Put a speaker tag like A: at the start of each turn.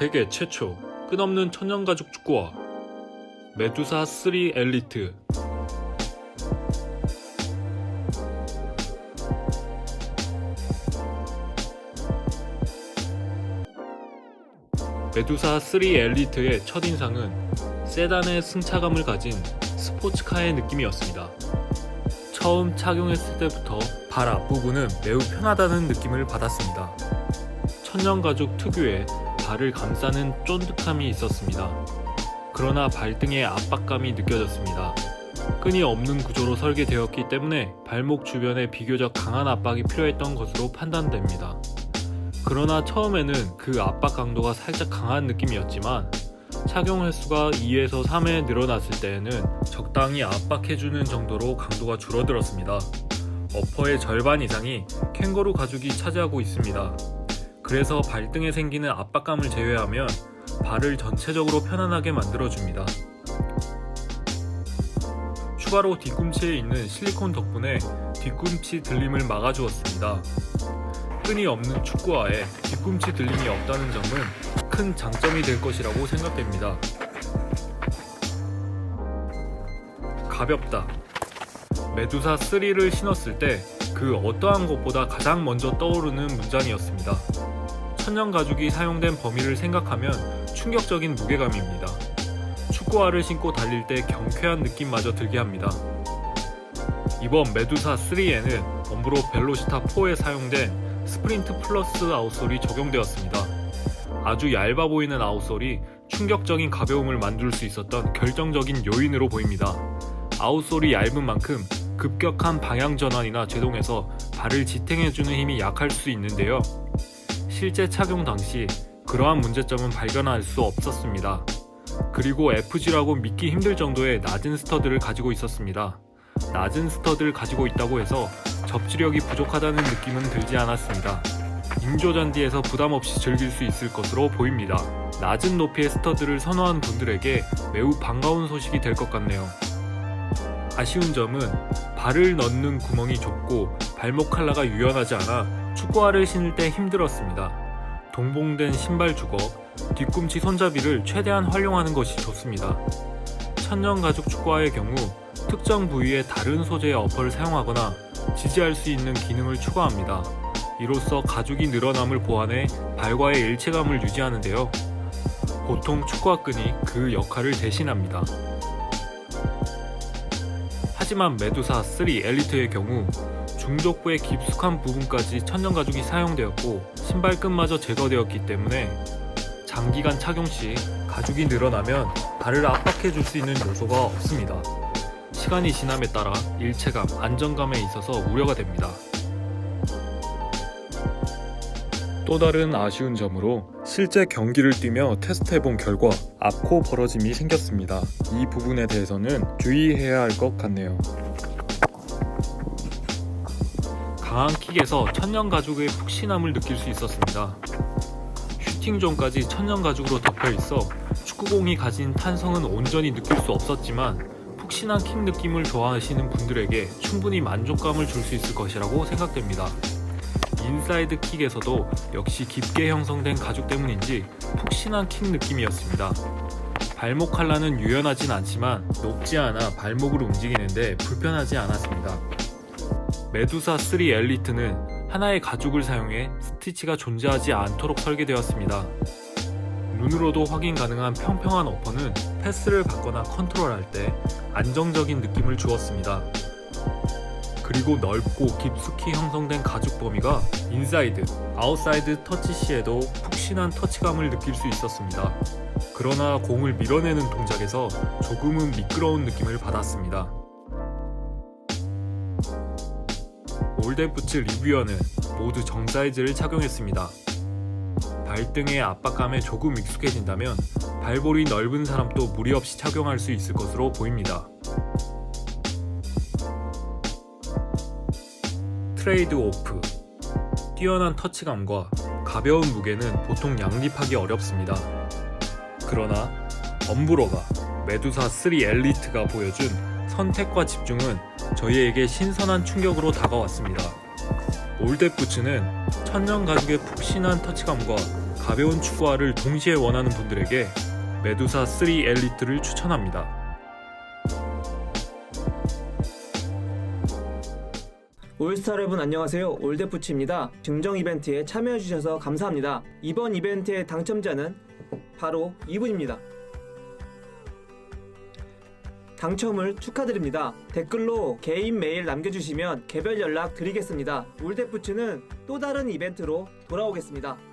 A: 세계 최초 끝없는 천년가죽 축구화 메두사 3 엘리트 메두사 3 엘리트의 첫인상은 세단의 승차감을 가진 스포츠카의 느낌이었습니다. 처음 착용했을 때부터 발 앞부분은 매우 편하다는 느낌을 받았습니다. 천년가죽 특유의 발을 감싸는 쫀득함이 있었습니다. 그러나 발등의 압박감이 느껴졌습니다. 끈이 없는 구조로 설계되었기 때문에 발목 주변에 비교적 강한 압박이 필요했던 것으로 판단됩니다. 그러나 처음에는 그 압박 강도가 살짝 강한 느낌이었지만 착용 횟수가 2에서 3회 늘어났을 때에는 적당히 압박해주는 정도로 강도가 줄어들었습니다. 어퍼의 절반 이상이 캥거루 가죽이 차지하고 있습니다. 그래서 발등에 생기는 압박감을 제외하면 발을 전체적으로 편안하게 만들어줍니다. 추가로 뒤꿈치에 있는 실리콘 덕분에 뒤꿈치 들림을 막아주었습니다. 끈이 없는 축구화에 뒤꿈치 들림이 없다는 점은 큰 장점이 될 것이라고 생각됩니다. 가볍다. 메두사 3를 신었을 때 그 어떠한 것보다 가장 먼저 떠오르는 문장이었습니다. 천연 가죽이 사용된 범위를 생각하면 충격적인 무게감입니다. 축구화를 신고 달릴 때 경쾌한 느낌마저 들게 합니다. 이번 메두사 3에는 엄브로 벨로시타 4에 사용된 스프린트 플러스 아웃솔이 적용되었습니다. 아주 얇아 보이는 아웃솔이 충격적인 가벼움을 만들 수 있었던 결정적인 요인으로 보입니다. 아웃솔이 얇은 만큼 급격한 방향 전환이나 제동에서 발을 지탱해주는 힘이 약할 수 있는데요. 실제 착용 당시 그러한 문제점은 발견할 수 없었습니다. 그리고 FG라고 믿기 힘들 정도의 낮은 스터드를 가지고 있었습니다. 낮은 스터드를 가지고 있다고 해서 접지력이 부족하다는 느낌은 들지 않았습니다. 인조잔디에서 부담 없이 즐길 수 있을 것으로 보입니다. 낮은 높이의 스터드를 선호하는 분들에게 매우 반가운 소식이 될 것 같네요. 아쉬운 점은 발을 넣는 구멍이 좁고 발목 칼라가 유연하지 않아 축구화를 신을 때 힘들었습니다. 동봉된 신발 주걱, 뒤꿈치 손잡이를 최대한 활용하는 것이 좋습니다. 천연 가죽 축구화의 경우 특정 부위에 다른 소재의 어퍼를 사용하거나 지지할 수 있는 기능을 추가합니다. 이로써 가죽이 늘어남을 보완해 발과의 일체감을 유지하는데요. 보통 축구화끈이 그 역할을 대신합니다. 하지만 메두사 3 엘리트의 경우 중족부의 깊숙한 부분까지 천연 가죽이 사용되었고 신발끈마저 제거되었기 때문에 장기간 착용 시 가죽이 늘어나면 발을 압박해 줄 수 있는 요소가 없습니다. 시간이 지남에 따라 일체감, 안정감에 있어서 우려가 됩니다. 또 다른 아쉬운 점으로 실제 경기를 뛰며 테스트해본 결과 앞코 벌어짐이 생겼습니다. 이 부분에 대해서는 주의해야 할 것 같네요. 강한 킥에서 천연 가죽의 푹신함을 느낄 수 있었습니다. 슈팅 존까지 천연 가죽으로 덮여 있어 축구공이 가진 탄성은 온전히 느낄 수 없었지만 푹신한 킥 느낌을 좋아하시는 분들에게 충분히 만족감을 줄 수 있을 것이라고 생각됩니다. 인사이드 킥에서도 역시 깊게 형성된 가죽 때문인지 푹신한 킥 느낌이었습니다. 발목 칼라는 유연하진 않지만 높지 않아 발목을 움직이는데 불편하지 않았습니다. 메두사 3 엘리트는 하나의 가죽을 사용해 스티치가 존재하지 않도록 설계되었습니다. 눈으로도 확인 가능한 평평한 어퍼는 패스를 받거나 컨트롤할 때 안정적인 느낌을 주었습니다. 그리고 넓고 깊숙이 형성된 가죽 범위가 인사이드, 아웃사이드 터치 시에도 푹신한 터치감을 느낄 수 있었습니다. 그러나 공을 밀어내는 동작에서 조금은 미끄러운 느낌을 받았습니다. 올덴부츠 리뷰어는 모두 정사이즈를 착용했습니다. 발등의 압박감에 조금 익숙해진다면 발볼이 넓은 사람도 무리 없이 착용할 수 있을 것으로 보입니다. 트레이드 오프 뛰어난 터치감과 가벼운 무게는 보통 양립하기 어렵습니다. 그러나 엄브로가 메두사 3 엘리트가 보여준 선택과 집중은 저희에게 신선한 충격으로 다가왔습니다. 올댓 부츠는 천연 가죽의 푹신한 터치감과 가벼운 축구화를 동시에 원하는 분들에게 메두사 3 엘리트를 추천합니다.
B: 올스타 여러분 안녕하세요. 올데푸치입니다. 증정 이벤트에 참여해주셔서 감사합니다. 이번 이벤트의 당첨자는 바로 이분입니다. 당첨을 축하드립니다. 댓글로 개인 메일 남겨주시면 개별 연락 드리겠습니다. 올데푸치는 또 다른 이벤트로 돌아오겠습니다.